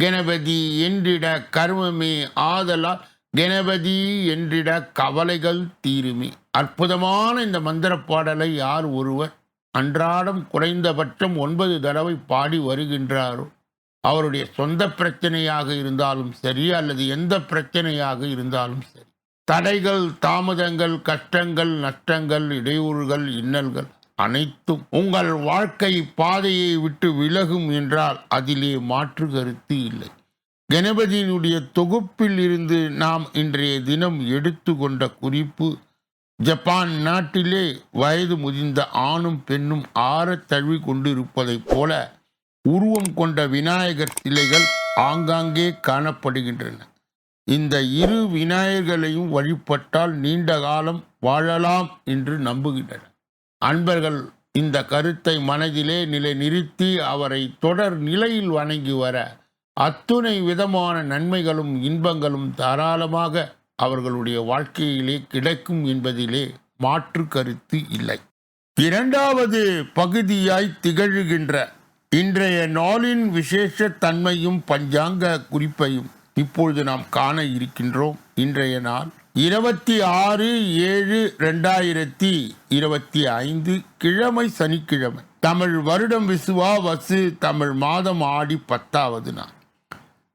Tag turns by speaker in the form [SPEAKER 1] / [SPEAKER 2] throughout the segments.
[SPEAKER 1] கணபதி என்றிட கர்மமே ஆதலால் கணபதி என்றிட கவலைகள் தீருமே. அற்புதமான இந்த மந்திர பாடலை யார் ஒருவர் அன்றாடம் குறைந்தபட்சம் ஒன்பது தடவை பாடி வருகின்றாரோ அவருடைய சொந்த பிரச்சனையாக இருந்தாலும் சரி அல்லது எந்த பிரச்சனையாக இருந்தாலும் சரி. தடைகள் தாமதங்கள் கஷ்டங்கள் நஷ்டங்கள் இடையூறுகள் இன்னல்கள் அனைத்தும் உங்கள் வாழ்க்கை பாதையை விட்டு விலகும் என்றால் அதிலே மாற்று கருத்து இல்லை. கணபதியினுடைய தொகுப்பில் இருந்து நாம் இன்றைய தினம் எடுத்துக்கொண்ட குறிப்பு ஜப்பான் நாட்டிலே வயது முதிர்ந்த ஆணும் பெண்ணும் ஆறத் தழுவி கொண்டிருப்பதைப் போல உருவம் கொண்ட விநாயகர் சிலைகள் ஆங்காங்கே காணப்படுகின்றன. இந்த இரு விநாயகர்களையும் வழிபட்டால் நீண்ட காலம் வாழலாம் என்று நம்புகின்றனர். அன்பர்கள் இந்த கருத்தை மனதிலே நிலை நிறுத்தி அவரை தொடர் நிலையில் வணங்கி வர அத்துணை விதமான நன்மைகளும் இன்பங்களும் தாராளமாக அவர்களுடைய வாழ்க்கையிலே கிடைக்கும் என்பதிலே மாற்று கருத்து இல்லை. இரண்டாவது பகுதியாய் திகழ்கின்ற இன்றைய நாளின் விசேஷ தன்மையும் பஞ்சாங்க குறிப்பையும் இப்பொழுது நாம் காண இருக்கின்றோம். இன்றைய நாள் இருபத்தி ஆறு ஏழு ரெண்டாயிரத்தி இருபத்தி ஐந்து கிழமை சனிக்கிழமை. தமிழ் வருடம் விசுவா வசு தமிழ் மாதம் ஆடி பத்தாவது நாள்.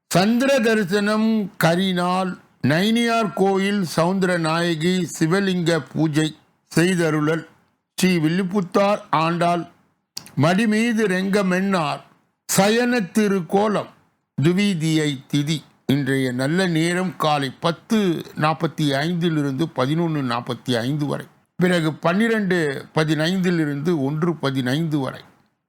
[SPEAKER 1] சந்திர தரிசனம் கரிநாள் நைனியார் கோயில் சவுந்தர நாயகி சிவலிங்க பூஜை செய்தருளல். ஸ்ரீ வில்லிபுத்தார் ஆண்டாள் மடிமீது ரெங்கமென்னார். சயன திருக்கோலம். துவிதியை திதி. இன்றைய நல்ல நேரம் காலை பத்து நாற்பத்தி ஐந்திலிருந்து பதினொன்று நாற்பத்தி ஐந்து வரை. பிறகு பன்னிரெண்டு பதினைந்திலிருந்து ஒன்று பதினைந்து வரை.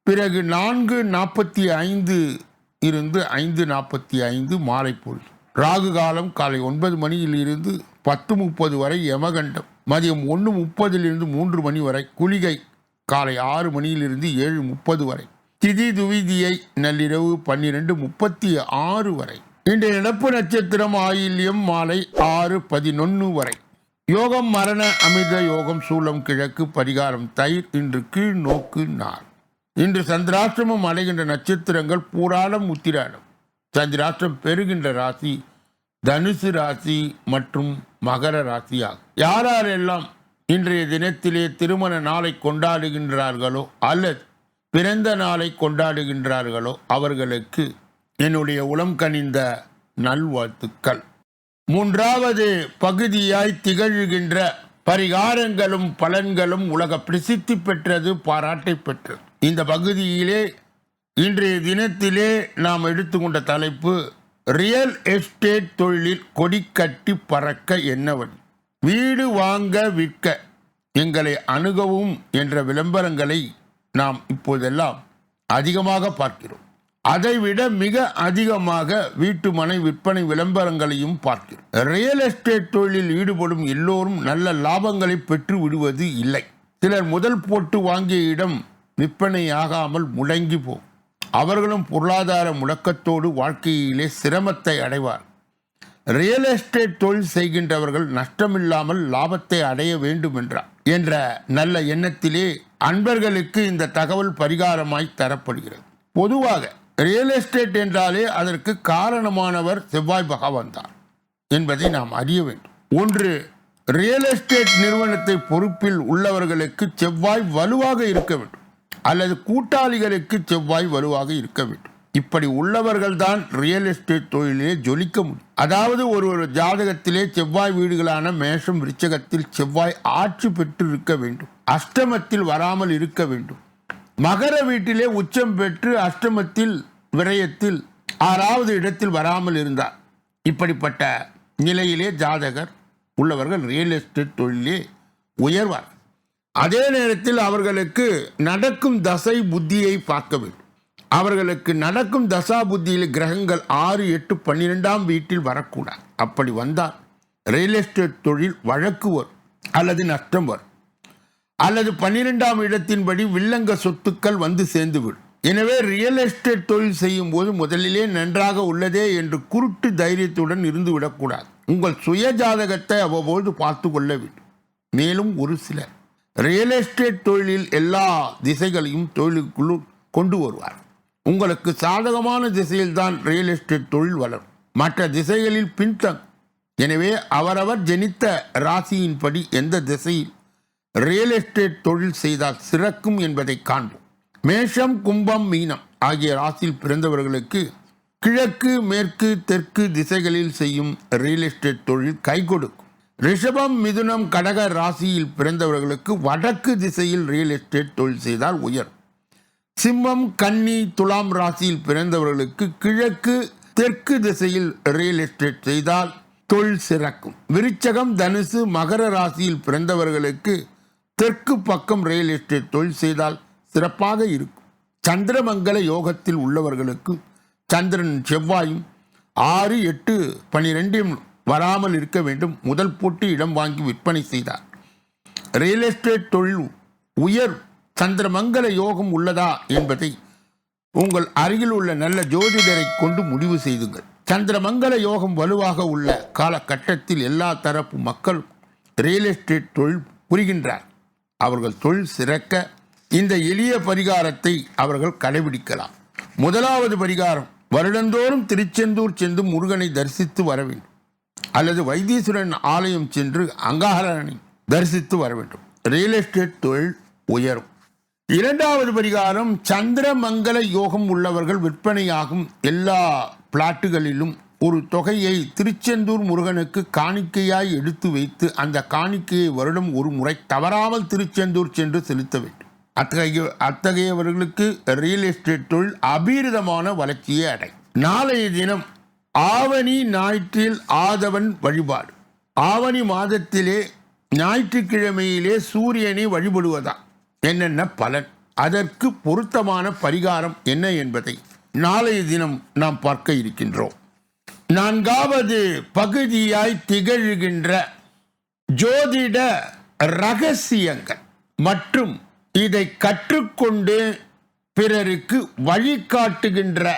[SPEAKER 1] பிறகு நான்கு நாற்பத்தி ஐந்து இருந்து ஐந்து நாற்பத்தி ஐந்து மாலை பொழுது. ராகு காலம் காலை ஒன்பது மணியில் இருந்து பத்து முப்பது வரை யமகண்டம். மதியம் ஒன்று முப்பதிலிருந்து மூன்று மணி வரை குளிகை. காலை ஆறு மணியிலிருந்து ஏழு முப்பது வரை. திதி துவிதியை நள்ளிரவு பன்னிரெண்டு முப்பத்தி ஆறு வரை. இன்றைய நடப்பு நட்சத்திரம் ஆயில்யம் மாலை ஆறு பதினொன்று வரை. யோகம் மரண அமிர்த யோகம் சூலம் கிழக்கு பரிகாரம் தயிர் இன்று கீழ் நோக்கு நார் இன்று சந்திராஷ்டிரமம் அடைகின்ற நட்சத்திரங்கள் பூராளம் உத்திராடம். சந்திராஷ்டிரம் பெறுகின்ற ராசி தனுசு ராசி மற்றும் மகர ராசி ஆகும். யாரெல்லாம் இன்றைய தினத்திலே திருமண நாளை கொண்டாடுகின்றார்களோ அல்லது பிறந்த நாளை கொண்டாடுகின்றார்களோ அவர்களுக்கு என்னுடைய உளம் கனிந்த நல்வாழ்த்துக்கள். மூன்றாவது பகுதியாய் திகழ்கின்ற பரிகாரங்களும் பலன்களும் உலக பிரசித்தி பெற்றது பாராட்டை பெற்றது. இந்த பகுதியிலே இன்றைய தினத்திலே நாம் எடுத்துக்கொண்ட தலைப்பு ரியல் எஸ்டேட் தொழிலில் கொடி கட்டி பறக்க என்னவன் வீடு வாங்க விற்க எங்களை அணுகவும் என்ற விளம்பரங்களை நாம் இப்போதெல்லாம் அதிகமாக பார்க்கிறோம். அதைவிட மிக அதிகமாக வீட்டு மனை விற்பனை விளம்பரங்களையும் பார்க்கிறோம். ரியல் எஸ்டேட் தொழிலில் ஈடுபடும் எல்லோரும் நல்ல லாபங்களை பெற்று விடுவது இல்லை. சிலர் முதல் போட்டு வாங்கிய இடம் விற்பனையாகாமல் முடங்கி போகும். அவர்களும் பொருளாதார முடக்கத்தோடு வாழ்க்கையிலே சிரமத்தை அடைவார். ரியல் எஸ்டேட் தொழில் செய்கின்றவர்கள் நஷ்டமில்லாமல் லாபத்தை அடைய வேண்டும் என்றார் என்ற நல்ல எண்ணத்திலே அன்பர்களுக்கு இந்த தகவல் பரிகாரமாய் தரப்படுகிறது. பொதுவாக ரியல் எஸ்டேட் என்றாலே அதற்கு காரணமானவர் செவ்வாய் பகவான் தான் என்பதை நாம் அறிய வேண்டும். ஒன்று ரியல் எஸ்டேட் நிறுவனத்தை பொறுப்பில் உள்ளவர்களுக்கு செவ்வாய் வலுவாக இருக்க வேண்டும். அல்லது கூட்டாளிகளுக்கு செவ்வாய் வலுவாக இருக்க வேண்டும். இப்படி உள்ளவர்கள் தான் ரியல் எஸ்டேட் தொழிலே ஜொலிக்க முடியும். அதாவது ஒரு ஒரு ஜாதகத்திலே செவ்வாய் வீடுகளான மேஷம் விருச்சகத்தில் செவ்வாய் ஆட்சி பெற்று இருக்க வேண்டும். அஷ்டமத்தில் வராமல் இருக்க வேண்டும். மகர வீட்டிலே உச்சம் பெற்று அஷ்டமத்தில் விரயத்தில் ஆறாவது இடத்தில் வராமல் இருந்தார். இப்படிப்பட்ட நிலையிலே ஜாதகர் உள்ளவர்கள் ரியல் எஸ்டேட் தொழிலே உயர்வார். அதே நேரத்தில் அவர்களுக்கு நடக்கும் தசை புத்தியை பார்க்க வேண்டும். அவர்களுக்கு நடக்கும் தசா புத்தியில் கிரகங்கள் ஆறு எட்டு பன்னிரெண்டாம் வீட்டில் வரக்கூடாது. அப்படி வந்தால் ரியல் எஸ்டேட் தொழில் வழக்கு வரும் அல்லது நஷ்டம் வரும். அல்லது பன்னிரெண்டாம் இடத்தின்படி வில்லங்க சொத்துக்கள் வந்து சேர்ந்துவிடும். எனவே ரியல் எஸ்டேட் தொழில் செய்யும் போது முதலிலே நன்றாக உள்ளதே என்று குருட்டு தைரியத்துடன் இருந்துவிடக்கூடாது. உங்கள் சுய ஜாதகத்தை அவ்வப்போது பார்த்து கொள்ள வேண்டும். மேலும் ஒரு சிலர் ரியல் எஸ்டேட் தொழிலில் எல்லா திசைகளையும் தொழிலுக்குள் கொண்டு வருவார். உங்களுக்கு சாதகமான திசையில்தான் ரியல் எஸ்டேட் தொழில் வளரும். மற்ற திசைகளில் பின்தங் எனவே அவரவர் ஜெனித்த ராசியின்படி எந்த திசையில் ரியல் எஸ்டேட் தொழில் செய்தால் சிறக்கும் என்பதை காண்போம். மேஷம் கும்பம் மீனம் ஆகிய ராசியில் பிறந்தவர்களுக்கு கிழக்கு மேற்கு தெற்கு திசைகளில் செய்யும் ரியல் எஸ்டேட் தொழில் கை கொடுக்கும். ரிஷபம் மிதுனம் கடக ராசியில் பிறந்தவர்களுக்கு வடக்கு திசையில் ரியல் எஸ்டேட் தொழில் செய்தால் உயர் சிம்மம் கன்னி துலாம் ராசியில் பிறந்தவர்களுக்கு கிழக்கு தெற்கு திசையில் ரியல் எஸ்டேட் செய்தால் தொழில் சிறக்கும். விருச்சகம் தனுசு மகர ராசியில் பிறந்தவர்களுக்கு தெற்கு பக்கம் ரியல் எஸ்டேட் தொழில் செய்தால் சிறப்பாக இருக்கும். சந்திரமங்கல யோகத்தில் உள்ளவர்களுக்கு சந்திரன் செவ்வாயும் ஆறு எட்டு பனிரெண்டும் வராமல் இருக்க வேண்டும். முதல் போட்டு இடம் வாங்கி விற்பனை செய்தார். ரியல் எஸ்டேட் தொழில் உயர் சந்திரமங்கல யோகம் உள்ளதா என்பதை உங்கள் அருகில் உள்ள நல்ல ஜோதிடரை கொண்டு முடிவு செய்துங்கள். சந்திரமங்கல யோகம் வலுவாக உள்ள காலகட்டத்தில் எல்லா தரப்பு மக்கள் ரியல் எஸ்டேட் தொழில் புரிகின்றார் அவர்கள் தொழில் சிறக்க இந்த எளிய பரிகாரத்தை அவர்கள் கடைபிடிக்கலாம். முதலாவது பரிகாரம் வருடந்தோறும் திருச்செந்தூர் சென்று முருகனை தரிசித்து வர வேண்டும். அல்லது வைத்தீஸ்வரன் ஆலயம் சென்று அங்காரனை தரிசித்து வர வேண்டும். ரியல் எஸ்டேட் தொழில் உயரும். இரண்டாவது பரிகாரம் சந்திரமங்கல யோகம் உள்ளவர்கள் விற்பனையாகும் எல்லா பிளாட்டுகளிலும் ஒரு தொகையை திருச்செந்தூர் முருகனுக்கு காணிக்கையாய் எடுத்து வைத்து அந்த காணிக்கையை வருடம் ஒரு முறை தவறாமல் திருச்செந்தூர் சென்று செலுத்த வேண்டும். அத்தகைய அத்தகையவர்களுக்கு ரியல் எஸ்டேட் தொழில் அபீரிதமான வளர்ச்சியை அடை. நாளைய தினம் ஆவணி ஞாயிற்றில் ஆதவன் வழிபாடு. ஆவணி மாதத்திலே ஞாயிற்றுக்கிழமையிலே சூரியனை வழிபடுவதா என்னென்ன பலன்? அதற்கு பொருத்தமான பரிகாரம் என்ன என்பதை நாளைய தினம் நாம் பார்க்க இருக்கின்றோம். நான்காவது பகுதியாய் திகழ்கின்ற ஜோதிட ரகசியங்கள் மற்றும் இதை கற்றுக்கொண்டு பிறருக்கு வழிகாட்டுகின்ற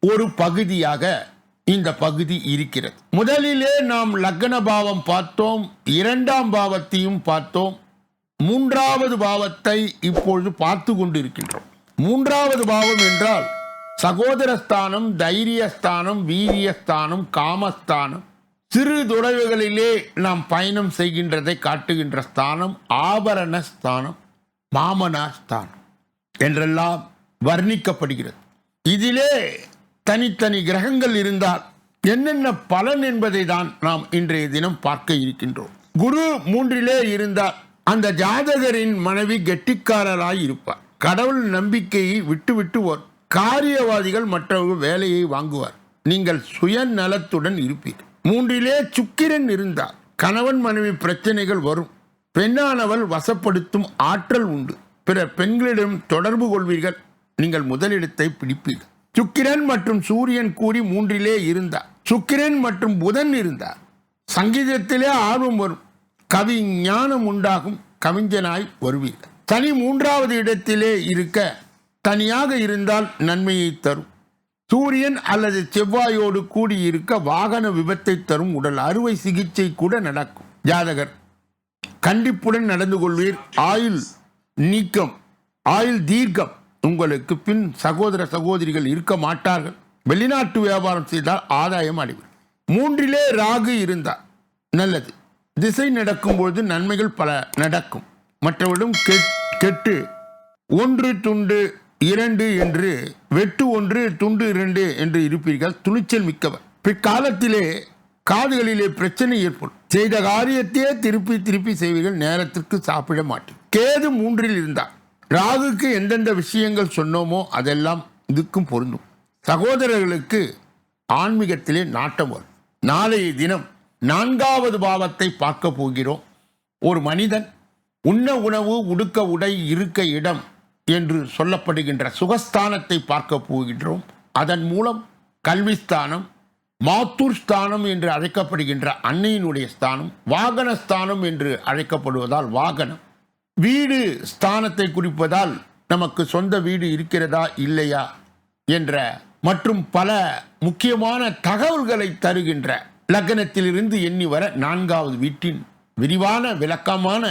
[SPEAKER 1] ஒரு பகுதியாக இந்த பகுதி இருக்கிறது. முதலிலே நாம் லக்ன பாவம் பார்த்தோம் இரண்டாம் பாவத்தையும் பார்த்தோம் மூன்றாவது பாவத்தை இப்பொழுது பார்த்து கொண்டிருக்கின்றோம். மூன்றாவது பாவம் என்றால் சகோதரஸ்தானம் தைரியஸ்தானம் வீரியஸ்தானம் காமஸ்தானம். சிறு துறவுகளிலே நாம் பயணம் செய்கின்றதை காட்டுகின்ற ஸ்தானம் ஆபரண ஸ்தானம் மாமனா ஸ்தானம் என்றெல்லாம் வர்ணிக்கப்படுகிறது. இதிலே தனித்தனி கிரகங்கள் இருந்தால் என்னென்ன பலன் என்பதை தான் நாம் இன்றைய தினம் பார்க்க இருக்கின்றோம். குரு மூன்றிலே இருந்தால் அந்த ஜாதகரின் மனைவி கெட்டிக்காரராய் இருப்பார். கடவுள் நம்பிக்கையை விட்டுவிட்டு வரும். காரியவாதிகள் மற்றவர்கள் வேலையை வாங்குவார். நீங்கள் சுயநலத்துடன் இருப்பீர். மூன்றிலே சுக்கிரன் இருந்தால் கணவன் மனைவி பிரச்சனைகள் வரும். பெண்ணானவள் வசப்படுத்தும் ஆற்றல் உண்டு. பிற பெண்களிடம் தொடர்பு கொள்வீர்கள். நீங்கள் முதலிடத்தை பிடிப்பீர்கள். சுக்கிரன் மற்றும் சூரியன் கூடி மூன்றிலே இருந்தார். சுக்கிரன் மற்றும் புதன் இருந்தார். சங்கீதத்திலே ஆர்வம் வரும். கவி ஞானம் உண்டாகும். கவிஞனாய் வருவீர்கள். தனி மூன்றாவது இடத்திலே இருக்க தனியாக இருந்தால் நன்மையை தரும். சூரியன் அல்லது செவ்வாயோடு கூடியிருக்க வாகன விபத்தை தரும் உடல். அறுவை சிகிச்சை கூட நடக்கும். ஜாதகர் கண்டிப்புடன் நடந்து கொள்வீர். ஆயுள் நீக்கம் ஆயுள் தீர்க்கம் உங்களுக்கு பின் சகோதர சகோதரிகள் இருக்க மாட்டார்கள். வெளிநாட்டு வியாபாரம் செய்தால் ஆதாயம் அடைவர் மூன்றிலே ராகு இருந்தார் நல்லது. திசை நடக்கும்பொழுது நன்மைகள் பல நடக்கும். மற்றவரிடம் கெட்- கெட்டு ஒன்று துண்டு இரண்டு என்று வெட்டு ஒன்று துண்டு இரண்டு என்று இருப்பீர்கள் துணிச்சல் மிக்கவர். பிற்காலத்திலே காதுகளிலே பிரச்சனை ஏற்படும். செய்த காரியத்தையே திருப்பி திருப்பி செய்வீர்கள் நேரத்திற்கு சாப்பிட மாட்டேன் கேது மூன்றில் இருந்தார். ராகுக்கு எந்தெந்த விஷயங்கள் சொன்னோமோ அதெல்லாம் இதுக்கும் பொருந்தும். சகோதரர்களுக்கு ஆன்மீகத்திலே நாட்டம் வரும். நாளைய தினம் நான்காவது பாவத்தை பார்க்க போகிறோம். ஒரு மனிதன் உண்ண உணவு உடுக்க உடை இருக்க இடம் என்று சொல்லப்படுகின்ற சுகஸ்தானத்தை பார்க்க போகின்றோம். அதன் மூலம் கல்விஸ்தானம் மாத்தூர் ஸ்தானம் என்று அழைக்கப்படுகின்ற அன்னையினுடைய ஸ்தானம் வாகன ஸ்தானம் என்று அழைக்கப்படுவதால் வாகனம். வீடு ஸ்தானத்தை குறிப்பதால் நமக்கு சொந்த வீடு இருக்கிறதா இல்லையா என்ற மற்றும் பல முக்கியமான தகவல்களை தருகின்ற லக்னத்திலிருந்து எண்ணி வர நான்காவது வீட்டின் விரிவான விளக்கமான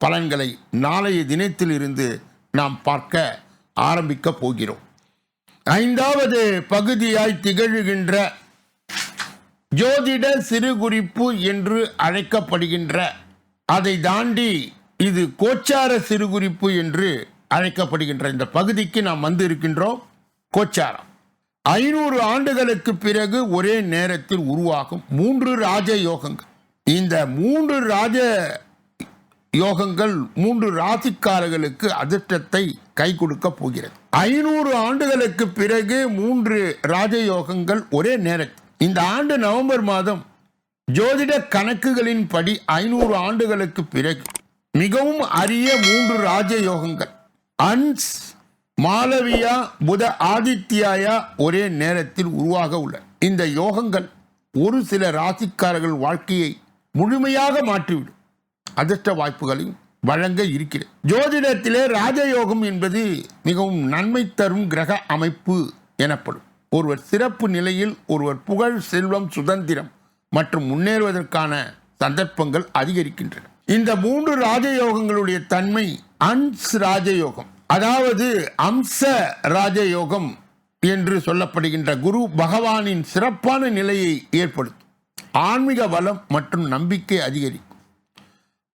[SPEAKER 1] பலன்களை நாளைய தினத்திலிருந்து நாம் பார்க்க ஆரம்பிக்க போகிறோம். ஐந்தாவது பகுதியாய் திகழ்கின்ற ஜோதிட சிறுகுறிப்பு என்று அழைக்கப்படுகின்ற அதை தாண்டி இது கோச்சார சிறுகுறிப்பு என்று அழைக்கப்படுகின்ற இந்த பகுதிக்கு நாம் வந்து இருக்கின்றோம் கோச்சாரம். ஐநூறு ஆண்டுகளுக்கு பிறகு ஒரே நேரத்தில் உருவாகும் மூன்று ராஜ யோகங்கள் இந்த மூன்று ராஜ யோகங்கள் மூன்று ராசிக்காரர்களுக்கு அதிர்ஷ்டத்தை கை கொடுக்க போகிறது. ஐநூறு ஆண்டுகளுக்கு பிறகு மூன்று ராஜயோகங்கள் ஒரே நேரத்தில் இந்த ஆண்டு நவம்பர் மாதம் ஜோதிட கணக்குகளின் படி ஐநூறு ஆண்டுகளுக்கு பிறகு மிகவும் அரிய மூன்று ராஜயோகங்கள். அன்ஸ் மாலவியா புத ஆதித்யாயா ஒரே நேரத்தில் உருவாக உள்ள இந்த யோகங்கள் ஒரு சில ராசிக்காரர்கள் வாழ்க்கையை முழுமையாக மாற்றிவிடும். அதிர்ஷ்ட வாய்ப்புகளையும் வழங்க இருக்கிறது ஜோதிடத்திலே ராஜயோகம் என்பது மிகவும் நன்மை தரும் கிரக அமைப்பு எனப்படும். ஒருவர் சிறப்பு நிலையில் ஒருவர் புகழ் செல்வம் சுதந்திரம் மற்றும் முன்னேறுவதற்கான சந்தர்ப்பங்கள் அதிகரிக்கின்றன. இந்த மூன்று ராஜயோகங்களுடைய தன்மை அன்ஸ் ராஜயோகம். அதாவது அம்ச ராஜயோகம் என்று சொல்லப்படுகின்ற குரு பகவானின் சிறப்பான நிலையை ஏற்படுத்தும். ஆன்மீக வளம் மற்றும் நம்பிக்கை அதிகரிக்கும்.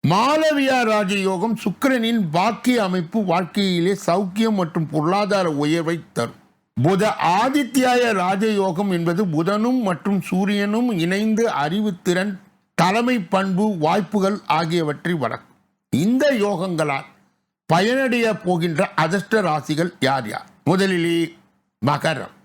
[SPEAKER 1] மாலவியா ராஜயோகம் சுக்கிரனின் பாக்கிய அமைப்பு வாழ்க்கையிலே சௌக்கியம் மற்றும் பொருளாதார உயர்வை தரும். புத ஆதித்யாய ராஜயோகம் என்பது புதனும் மற்றும் சூரியனும் இணைந்து அறிவுத்திறன் தலைமை பண்பு வாய்ப்புகள் ஆகியவற்றை வளர்க்கும் இந்த யோகங்களால் பயனடைய போகின்ற அதிர்ஷ்ட ராசிகள் யார் யார்? முதலிலே மகரம்.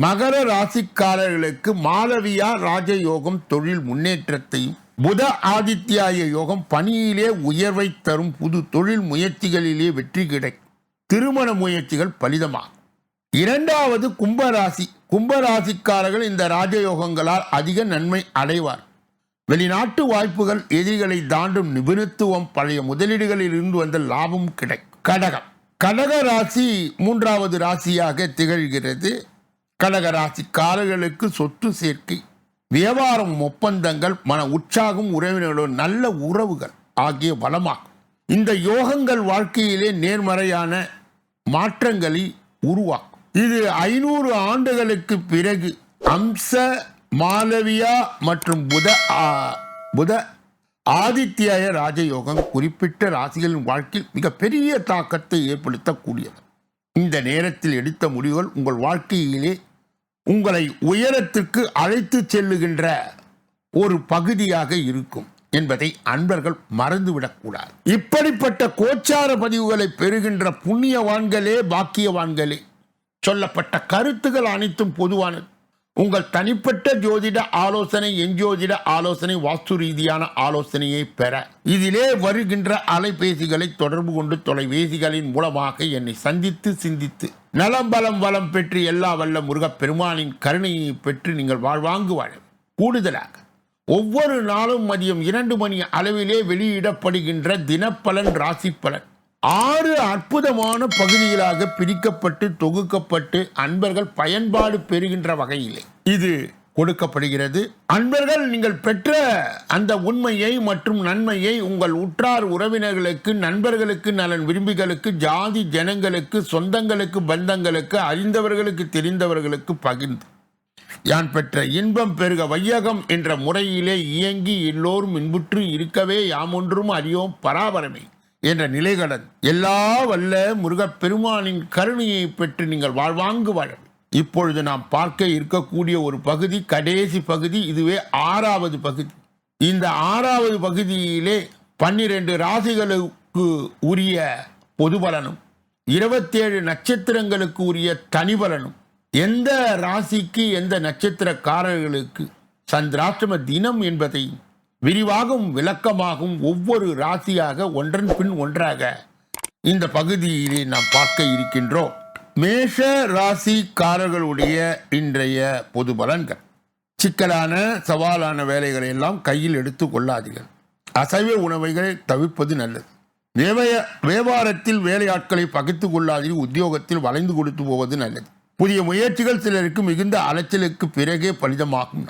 [SPEAKER 1] மகர ராசிக்காரர்களுக்கு மாலவியா ராஜயோகம் தொழில் முன்னேற்றத்தையும் புத ஆதித்யாய யோகம் பணியிலே உயர்வை தரும் புது தொழில் முயற்சிகளிலே வெற்றி கிடைக்கும். திருமண முயற்சிகள் பலிதமாகும். இரண்டாவது கும்பராசி. கும்பராசிக்காரர்கள் இந்த ராஜயோகங்களால் அதிக நன்மை அடைவார். வெளிநாட்டு வாய்ப்புகள் எதிரிகளை தாண்டும் நிபுணத்துவம் பழைய முதலீடுகளில் இருந்து வந்த லாபம் கிடைக்கும். கடகம். கடக ராசி மூன்றாவது ராசியாக திகழ்கிறது. கடகராசிக்காரர்களுக்கு சொத்து சேர்க்கை வியாபாரம் ஒப்பந்தங்கள் மன உற்சாகம் உறவினர்களுடன் நல்ல உறவுகள் ஆகிய வளமாகும். இந்த யோகங்கள் வாழ்க்கையிலே நேர்மறையான மாற்றங்களை உருவாக்கும். இது ஐநூறு ஆண்டுகளுக்கு பிறகு அம்ச மாலவியா மற்றும் புத புத ஆதித்யாய ராஜயோகம் குறிப்பிட்ட ராசிகளின் வாழ்க்கையில் மிகப்பெரிய தாக்கத்தை ஏற்படுத்தக்கூடியது. இந்த நேரத்தில் எடுத்த முடிவுகள் உங்கள் வாழ்க்கையிலே உங்களை உயரத்திற்கு அழைத்து செல்லுகின்ற ஒரு பகுதியாக இருக்கும் என்பதை அன்பர்கள் மறந்துவிடக்கூடாது. இப்படிப்பட்ட கோச்சார பதிவுகளை பெறுகின்ற புண்ணியவான்களே பாக்கியவான்களே சொல்லப்பட்ட கருத்துகள் அனைத்தும் பொதுவானது. உங்கள் தனிப்பட்ட ஜோதிட ஆலோசனை எஞ்சோதிட ஆலோசனை வாஸ்து ரீதியான ஆலோசனையை பெற. இதிலே வருகின்ற அலைபேசிகளை தொடர்பு கொண்டு தொலைபேசிகளின் மூலமாக என்னை சந்தித்து சிந்தித்து நலம் பலம் வளம் பெற்று எல்லா வல்ல முருகப் பெருமானின் கருணையை பெற்று நீங்கள் வாழ்வாங்கு வாழ கூடுதலாக ஒவ்வொரு நாளும் மதியம் இரண்டு மணி அளவிலே வெளியிடப்படுகின்ற தினப்பலன் ராசி பலன் ஆறு அற்புதமான பகுதிகளாக பிரிக்கப்பட்டு தொகுக்கப்பட்டு அன்பர்கள் பயன்பாடு பெறுகின்ற வகையிலே இது கொடுக்கப்படுகிறது. அன்பர்கள் நீங்கள் பெற்ற அந்த உண்மையை மற்றும் நன்மையை உங்கள் உற்றார் உறவினர்களுக்கு நண்பர்களுக்கு நலன் விரும்பிகளுக்கு ஜாதி ஜனங்களுக்கு சொந்தங்களுக்கு பந்தங்களுக்கு அறிந்தவர்களுக்கு தெரிந்தவர்களுக்கு பகிர்ந்து. யான் பெற்ற இன்பம் பெருக வையகம் என்ற முறையிலே இயங்கி எல்லோரும் இன்புற்று இருக்கவே யாமொன்றும் அறியோம் பராபரமே. என்ற நிலைகளன் எல்லா வல்ல முருகப்பெருமானின் கருணையை பெற்று நீங்கள் வாழ்வாங்கு வாழ இப்பொழுது நாம் பார்க்க இருக்கக்கூடிய ஒரு பகுதி கடைசி பகுதி இதுவே ஆறாவது பகுதி. இந்த ஆறாவது பகுதியிலே பன்னிரண்டு ராசிகளுக்கு உரிய பொது பலனும் இருபத்தேழு நட்சத்திரங்களுக்கு உரிய தனி பலனும் எந்த ராசிக்கு எந்த நட்சத்திரக்காரர்களுக்கு சந்திராஷ்டம தினம் என்பதை விரிவாகவும் விளக்கமாகவும் ஒவ்வொரு ராசியாக ஒன்றன் பின் ஒன்றாக இந்த பகுதியிலே நாம் பார்க்க இருக்கின்றோம். மேஷ ராசிக்காரர்களுடைய இன்றைய பொது பலன்கள். சிக்கலான சவாலான வேலைகளை எல்லாம் கையில் எடுத்து கொள்ளாதீர்கள். அசைவ உணவைகளை தவிர்ப்பது நல்லது. வியாபார வியாபாரத்தில் வேலையாட்களை பகிர்ந்து கொள்ளாதீர்கள் உத்தியோகத்தில் வளைந்து கொடுத்து போவது நல்லது. புதிய முயற்சிகள் சிலருக்கு மிகுந்த அலைச்சலுக்கு பிறகே பலிதமாகும்.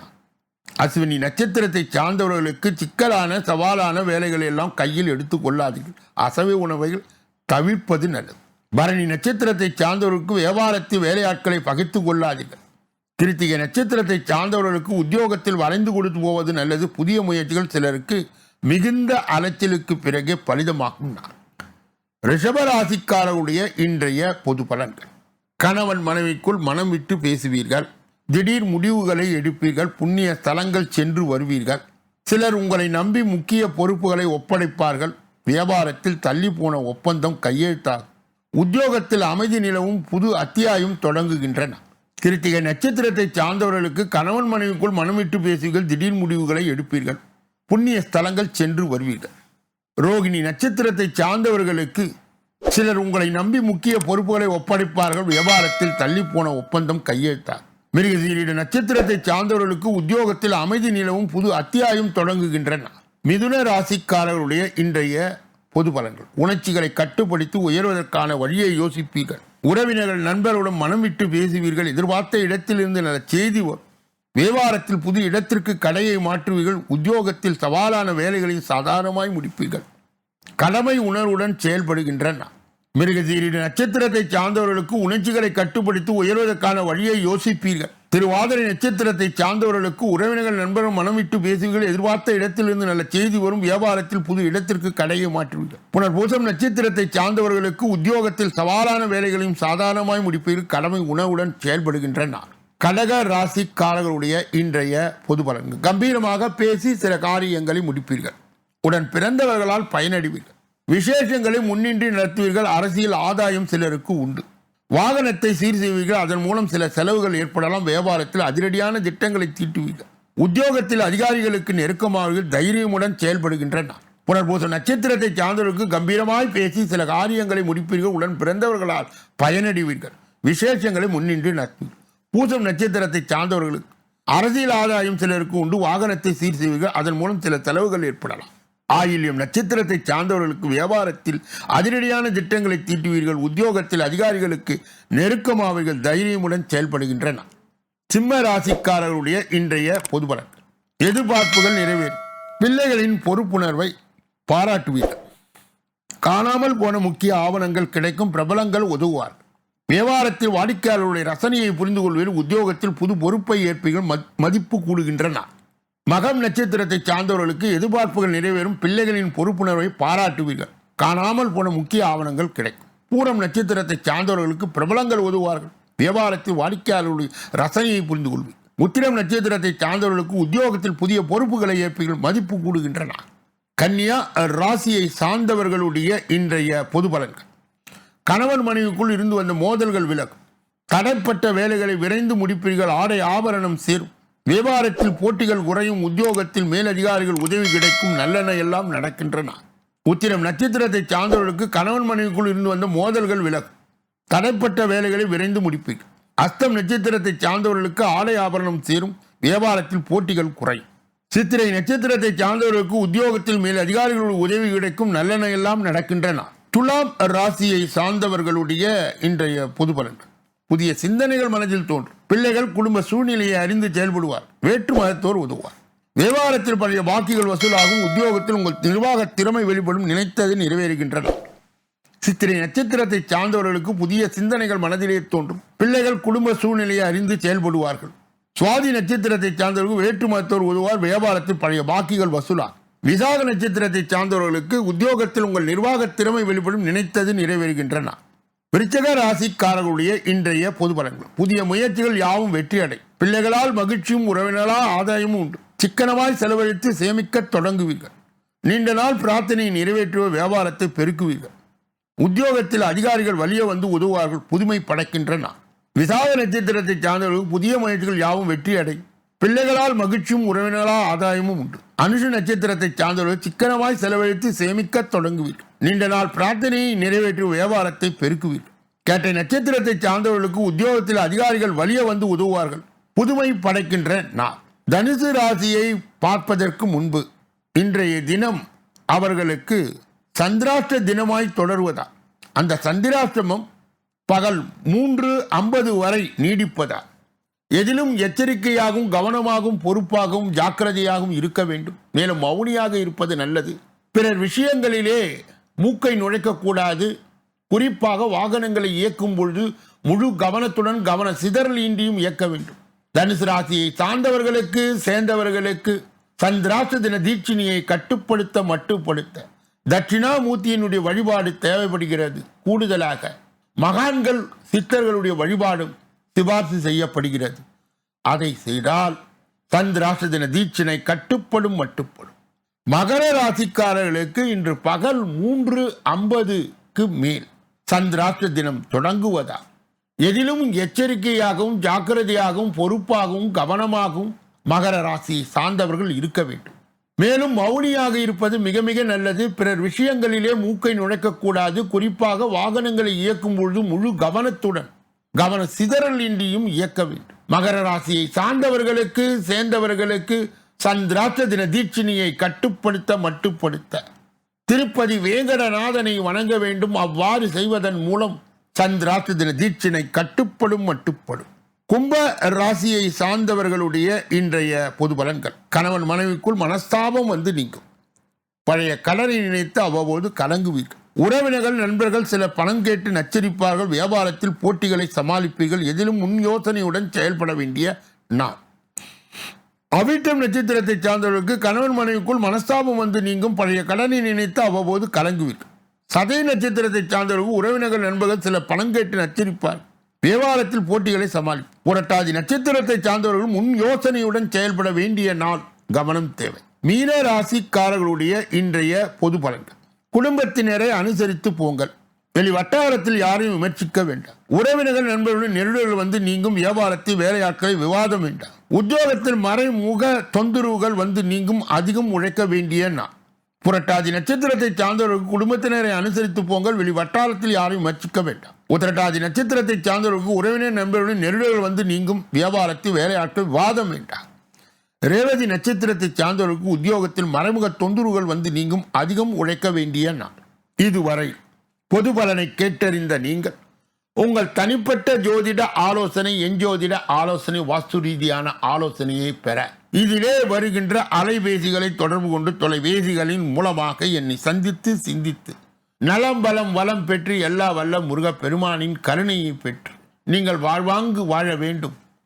[SPEAKER 1] அஸ்வினி நட்சத்திரத்தை சார்ந்தவர்களுக்கு சிக்கலான சவாலான வேலைகளை எல்லாம் கையில் எடுத்து கொள்ளாதீர்கள். அசவை உணவைகள் தவிர்ப்பது நல்லது. பரணி நட்சத்திரத்தை சார்ந்தவர்களுக்கு வியாபாரத்தில் வேலையாட்களை பகிர்ந்து கொள்ளாதீர்கள். கிருத்திகை நட்சத்திரத்தை சார்ந்தவர்களுக்கு உத்தியோகத்தில் வளைந்து கொடுத்து போவது நல்லது. புதிய முயற்சிகள் சிலருக்கு மிகுந்த அலைச்சலுக்கு பிறகே பலிதமாகும் நான் ரிஷபராசிக்காரருடைய இன்றைய பொது பலன்கள். கணவன் மனைவிக்குள் மனம் விட்டு பேசுவீர்கள். திடீர் முடிவுகளை எடுப்பீர்கள் புண்ணிய ஸ்தலங்கள் சென்று வருவீர்கள். சிலர் உங்களை நம்பி முக்கிய பொறுப்புகளை ஒப்படைப்பார்கள். வியாபாரத்தில் தள்ளி போன ஒப்பந்தம் கையெழுத்தாகும். உத்தியோகத்தில் அமைதி நிலவும் புது அத்தியாயம் தொடங்குகின்றன. கிருத்திகை நட்சத்திரத்தை சார்ந்தவர்களுக்கு கணவன் மனைவிக்குள் மனமிட்டு பேசுவீர்கள் திடீர் முடிவுகளை எடுப்பீர்கள் புண்ணிய ஸ்தலங்கள் சென்று வருவீர்கள். ரோகிணி நட்சத்திரத்தை சார்ந்தவர்களுக்கு சிலர் உங்களை நம்பி முக்கிய பொறுப்புகளை ஒப்படைப்பார்கள் வியாபாரத்தில் தள்ளிப்போன ஒப்பந்தம் கையெழுத்தார் மிருகசீரிட நட்சத்திரத்தை சார்ந்தவர்களுக்கு உத்தியோகத்தில் அமைதி நிலவும் புது அத்தியாயம் தொடங்குகின்றன. மிதுன ராசிக்காரர்களுடைய இன்றைய பொது பலன்கள். உணர்ச்சிகளை கட்டுப்படுத்தி உயர்வதற்கான வழியை யோசிப்பீர்கள். உறவினர்கள் நண்பர்களுடன் மனம் விட்டு பேசுவீர்கள். எதிர்பார்த்த இடத்திலிருந்து நல்ல செய்தி வரும். வியாபாரத்தில் புது இடத்திற்கு கடையை மாற்றுவீர்கள். உத்தியோகத்தில் சவாலான வேலைகளை சாதாரணமாய் முடிப்பீர்கள். கடமை உணர்வுடன் செயல்படுகின்றன. மிருகசீரிட நட்சத்திரத்தை சார்ந்தவர்களுக்கு உணர்ச்சிகளை கட்டுப்படுத்தி உயர்வதற்கான வழியை யோசிப்பீர்கள். திருவாதிரை நட்சத்திரத்தை சார்ந்தவர்களுக்கு உறவினர்கள் நண்பர்கள் மனம் விட்டு பேசுவீர்கள். எதிர்பார்த்த இடத்திலிருந்து நல்ல செய்தி வரும். வியாபாரத்தில் புது இடத்திற்கு கடையை மாற்றுவீர்கள். புனர்பூசம் நட்சத்திரத்தை சார்ந்தவர்களுக்கு உத்தியோகத்தில் சவாலான வேலைகளையும் சாதாரணமாய் முடிப்பீர்கள். கடமை உணவுடன் செயல்படுகின்றன. கடக ராசிக்காரர்களுடைய இன்றைய பொது பலன்கள். கம்பீரமாக பேசி சில காரியங்களை முடிப்பீர்கள். உடன் பிறந்தவர்களால் பயனடைவீர்கள். விசேஷங்களை முன்னின்றி நடத்துவீர்கள். அரசியல் ஆதாயம் சிலருக்கு உண்டு. வாகனத்தை சீர் செய்வீர்கள் அதன் மூலம் சில செலவுகள் ஏற்படலாம். வியாபாரத்தில் அதிரடியான திட்டங்களை தீட்டுவீர்கள். உத்தியோகத்தில் அதிகாரிகளுக்கு நெருக்கமாவீர்கள் தைரியமுடன் செயல்படுகின்றன. புனர்பூச நட்சத்திரத்தை சார்ந்தவர்களுக்கு கம்பீரமாய் பேசி சில காரியங்களை முடிப்பீர்கள். உடன் பிறந்தவர்களால் பயனடைவீர்கள். விசேஷங்களை முன்னின்று நடத்துவீர்கள். பூசம் நட்சத்திரத்தை சார்ந்தவர்களுக்கு அரசியல் ஆதாயம் சிலருக்கு உண்டு. வாகனத்தை சீர் செய்வீர்கள் அதன் மூலம் சில செலவுகள் ஏற்படலாம். ஆயில்யம் நட்சத்திரத்தை சார்ந்தவர்களுக்கு வியாபாரத்தில் அதிரடியான திட்டங்களை தீட்டுவீர்கள். உத்தியோகத்தில் அதிகாரிகளுக்கு நெருக்கமாவீர்கள் தைரியமுடன் செயல்படுகின்றன. சிம்ம ராசிக்காரர்களுடைய இன்றைய பொது பலன்கள். எதிர்பார்ப்புகள் நிறைவேறும். பிள்ளைகளின் பொறுப்புணர்வை பாராட்டுவீர்கள். காணாமல் போன முக்கிய ஆவணங்கள் கிடைக்கும் பிரபலங்கள் உதவுவார்கள். வியாபாரத்தில் வாடிக்கையாளர்களுடைய ரசனையை புரிந்து கொள்வதில் உத்தியோகத்தில் புது பொறுப்பை ஏற்பீர்கள். மதிப்பு கூடுகின்றன. மகம் நட்சத்திரத்தை சார்ந்தவர்களுக்கு எதிர்பார்ப்புகள் நிறைவேறும் பிள்ளைகளின் பொறுப்புணர்வை பாராட்டுவீர்கள். காணாமல் போன முக்கிய ஆவணங்கள் கிடைக்கும். பூரம் நட்சத்திரத்தை சார்ந்தவர்களுக்கு பிரபலங்கள் உதவுவார்கள். வியாபாரத்தில் வாடிக்கையாளர்களுடைய ரசனையை புரிந்து கொள்வீர்கள். உத்திரம் நட்சத்திரத்தை சார்ந்தவர்களுக்கு உத்தியோகத்தில் புதிய பொறுப்புகளை ஏற்பீர்கள் மதிப்பு கூடுகின்றன. கன்னியா ராசியை சார்ந்தவர்களுடைய இன்றைய பொது பலன்கள். கணவன் மனைவிக்குள் இருந்து வந்த மோதல்கள் விலகும். தடைப்பட்ட வேலைகளை விரைந்து முடிப்பீர்கள் ஆடை ஆபரணம் சேரும். வியாபாரத்தில் போட்டிகள் குறையும் உத்தியோகத்தில் மேலதிகாரிகள் உதவி கிடைக்கும் நல்லெண்ண எல்லாம் நடக்கின்றன. உத்திரம் நட்சத்திரத்தை சார்ந்தவர்களுக்கு கணவன் மனைவிக்குள் இருந்து வந்த மோதல்கள் விலகும் தடைப்பட்ட வேலைகளை விரைந்து முடிப்பீர்கள். அஸ்தம் நட்சத்திரத்தை சார்ந்தவர்களுக்கு ஆடை ஆபரணம் சேரும் வியாபாரத்தில் போட்டிகள் குறையும். சித்திரை நட்சத்திரத்தை சார்ந்தவர்களுக்கு உத்தியோகத்தில் மேல் அதிகாரிகளுடைய உதவி கிடைக்கும் நல்லெண்ண எல்லாம் நடக்கின்றன. துலாம் ராசியை சார்ந்தவர்களுடைய இன்றைய பொது பலன்கள் புதிய சிந்தனைகள் மனதில் தோன்றும். பிள்ளைகள் குடும்ப சூழ்நிலையை அறிந்து செயல்படுவார். வேற்று மதத்தோர் உதவுவார். வியாபாரத்தில் பழைய பாக்கிகள் வசூலாகும். உத்தியோகத்தில் உங்கள் நிர்வாக திறமை வெளிப்படும் நினைத்தது நிறைவேறுகின்றன. சித்திரை நட்சத்திரத்தை சார்ந்தவர்களுக்கு புதிய சிந்தனைகள் மனதிலே தோன்றும். பிள்ளைகள் குடும்ப சூழ்நிலையை அறிந்து செயல்படுவார்கள். சுவாதி நட்சத்திரத்தை சார்ந்தவர்கள் வேற்று மதத்தோர் உதவுவார். வியாபாரத்தில் பழைய பாக்கிகள் வசூலாகும். விசாக நட்சத்திரத்தை சார்ந்தவர்களுக்கு உத்தியோகத்தில் உங்கள் நிர்வாக திறமை வெளிப்படும் நினைத்தது நிறைவேறுகின்றன. விருச்சக ராசிக்காரர்களுடைய இன்றைய பொது பலன்கள். புதிய முயற்சிகள் யாவும் வெற்றி அடை. பிள்ளைகளால் மகிழ்ச்சியும் உறவினரால் ஆதாயமும் உண்டு. சிக்கனமாய் செலவழித்து சேமிக்க தொடங்குவீர்கள். நீண்ட நாள் பிரார்த்தனையை நிறைவேற்றுவ வியாபாரத்தை பெருக்குவீர்கள். உத்தியோகத்தில் அதிகாரிகள் வலிய வந்து உதவுவார்கள் புதுமை படைக்கின்றன விசாக நட்சத்திரத்தை சார்ந்தவர்கள் புதிய முயற்சிகள் யாவும் வெற்றி அடை. பிள்ளைகளால் மகிழ்ச்சியும் உறவினர்களால் ஆதாயமும் உண்டு. அனுஷ நட்சத்திரத்தை சார்ந்தவர்கள் சிக்கனமாய் செலவழித்து சேமிக்க தொடங்குவீர்கள் நீண்ட நாள் பிரார்த்தனையை நிறைவேற்றி வியாபாரத்தை பெருக்குவீர்கள் கேட்டை நட்சத்திரத்தை சார்ந்தவர்களுக்கு உத்தியோகத்தில் அதிகாரிகள் வலிய வந்து உதவுவார்கள். புதுமை படைக்கின்ற நான் தனுசு ராசியை பார்ப்பதற்கு முன்பு இன்றைய தினம் அவர்களுக்கு சந்திராஷ்ட தினமாய் தொடர்வதா? அந்த சந்திராஷ்டமம் பகல் மூன்று ஐம்பது வரை நீடிப்பதா? எதிலும் எச்சரிக்கையாகவும் கவனமாகவும் பொறுப்பாகவும் ஜாக்கிரதையாகவும் இருக்க வேண்டும். மேலும் மௌனியாக இருப்பது நல்லது. பிறர் விஷயங்களிலே மூக்கை நுழைக்கக்கூடாது குறிப்பாக வாகனங்களை இயக்கும் பொழுது முழு கவனத்துடன் கவன சிதறல் இன்றியும் இயக்க வேண்டும். தனுசு ராசியை சார்ந்தவர்களுக்கு சேர்ந்தவர்களுக்கு சந்திராச தின தீட்சிணியை கட்டுப்படுத்த மட்டுப்படுத்த தட்சிணாமூர்த்தியினுடைய வழிபாடு தேவைப்படுகிறது. கூடுதலாக மகான்கள் சித்தர்களுடைய வழிபாடும் சிபார்சு செய்யப்படுகிறது. அதை செய்தால் சந்திராச தின தீட்சினை கட்டுப்படும் மட்டுப்படும். மகர ராசிக்காரர்களுக்கு இன்று பகல் மூன்று ஐம்பதுக்கு மேல் சந்திராஷ்ட தினம் தொடங்குவதா எதிலும் எச்சரிக்கையாகவும் ஜாக்கிரதையாகவும் பொறுப்பாகவும் கவனமாகவும் மகர ராசியை சார்ந்தவர்கள் இருக்க வேண்டும். மேலும் மௌனியாக இருப்பது மிக மிக நல்லது. பிறர் விஷயங்களிலே மூக்கை நுழைக்கக்கூடாது. குறிப்பாக வாகனங்களை இயக்கும் பொழுது முழு கவனத்துடன் கவன சிதறல் இன்றியும் இயக்க வேண்டும். மகர ராசியை சார்ந்தவர்களுக்கு சேர்ந்தவர்களுக்கு சந்திராத்த தின தீட்சினியை கட்டுப்படுத்த மட்டுப்படுத்த. திருப்பதி வேங்கடநாதனை வணங்க வேண்டும். அவ்வாறு செய்வதன் மூலம் சந்திராத்த தின தீட்சினை கட்டுப்படும் மட்டுப்படும். கும்ப ராசியை சார்ந்தவர்களுடைய இன்றைய பொது பலன்கள். கணவன் மனைவிக்குள் மனஸ்தாபம் வந்து நீங்கும். பழைய கடனை நினைத்து அவ்வப்போது கலங்குவீர்கள். உறவினர்கள் நண்பர்கள் சில பணம் கேட்டு நச்சரிப்பார்கள் வியாபாரத்தில் போட்டிகளை சமாளிப்பீர்கள் எதிலும் முன் யோசனையுடன் செயல்பட வேண்டிய நான் அவிட்டம் நட்சத்திரத்தை சார்ந்தவர்களுக்கு கணவன் மனைவிக்குள் மனஸ்தாபம் வந்து நீங்கும் பழைய கடனை நினைத்து அவ்வப்போது கலங்குவீர்கள். சதை நட்சத்திரத்தை சார்ந்தவர்கள் உறவினர்கள் நண்பர்கள் சில பணம் கேட்டு நச்சரிப்பார். வியாபாரத்தில் போட்டிகளை சமாளி புரட்டாதி நட்சத்திரத்தை சார்ந்தவர்கள் முன் யோசனையுடன் செயல்பட வேண்டிய நாள் கவனம் தேவை. மீன ராசிக்காரர்களுடைய இன்றைய பொது பலன்கள். குடும்பத்தினரை அனுசரித்து போங்கள். வெளி வட்டாரத்தில் யாரையும் விமர்சிக்க வேண்டாம். உறவினர்கள் நண்பர்களுடன் நெருடர்கள் வந்து நீங்கும் வியாபாரத்தில் வேலையாட்களை விவாதம் வேண்டாம். உத்தியோகத்தில் மறைமுக தொந்தரவுகள் வந்து நீங்கும் அதிகம் உழைக்க வேண்டிய நான் புரட்டாதி நட்சத்திரத்தை சார்ந்தவர்களுக்கு குடும்பத்தினரை அனுசரித்து போங்கள். வெளி வட்டாரத்தில் யாரையும் விமர்சிக்க வேண்டாம். உத்திரட்டாதி நட்சத்திரத்தை சார்ந்தவர்களுக்கு உறவினர் நண்பர்களுடன் நெருடர்கள் வந்து நீங்கும் வியாபாரத்தில் வேலையாட்கள் விவாதம் வேண்டாம். ரேவதி நட்சத்திரத்தை சார்ந்தவர்களுக்கு உத்தியோகத்தில் மறைமுக தொந்தரவுகள் வந்து நீங்கும் அதிகம் உழைக்க வேண்டிய நாள். இதுவரை பொது பலனை கேட்டறிந்த நீங்கள் உங்கள் தனிப்பட்ட ஜோதிட ஆலோசனை எஞ்சோதிட ஆலோசனை வாஸ்து ரீதியான ஆலோசனையை பெற. இதிலே வருகின்ற அலைபேசிகளை தொடர்பு கொண்டு தொலைபேசிகளின் மூலமாக என்னை சந்தித்து சிந்தித்து நலம் பலம் வளம் பெற்று எல்லா வல்ல முருகப் பெருமானின் கருணையை பெற்று நீங்கள் வாழ்வாங்கு வாழ வேண்டும்.